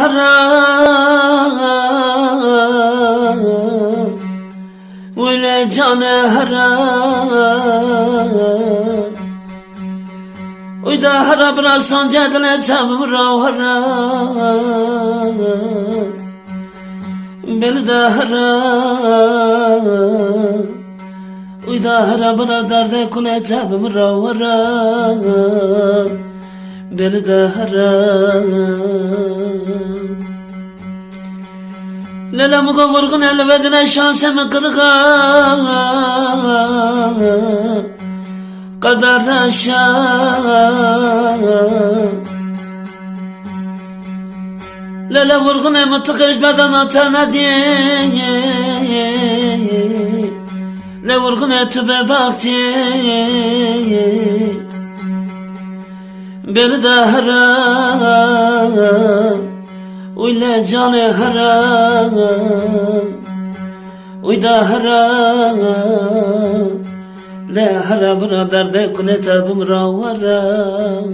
Haram. Öyle canı haram. Uyda haram Rasan cedile çamura haram. Beni de haram. Uyda haram Bradar de kule çamura haram Beni de haram Lele muga vurgun elvedine şansımı kırgan Kadar aşağı Lele vurgun emi tıkışmadan atana diye Ne vurgun etübe baktı Beni de haram Öyle canı haram Uyda haram Le haram radar de kune tabim rawaram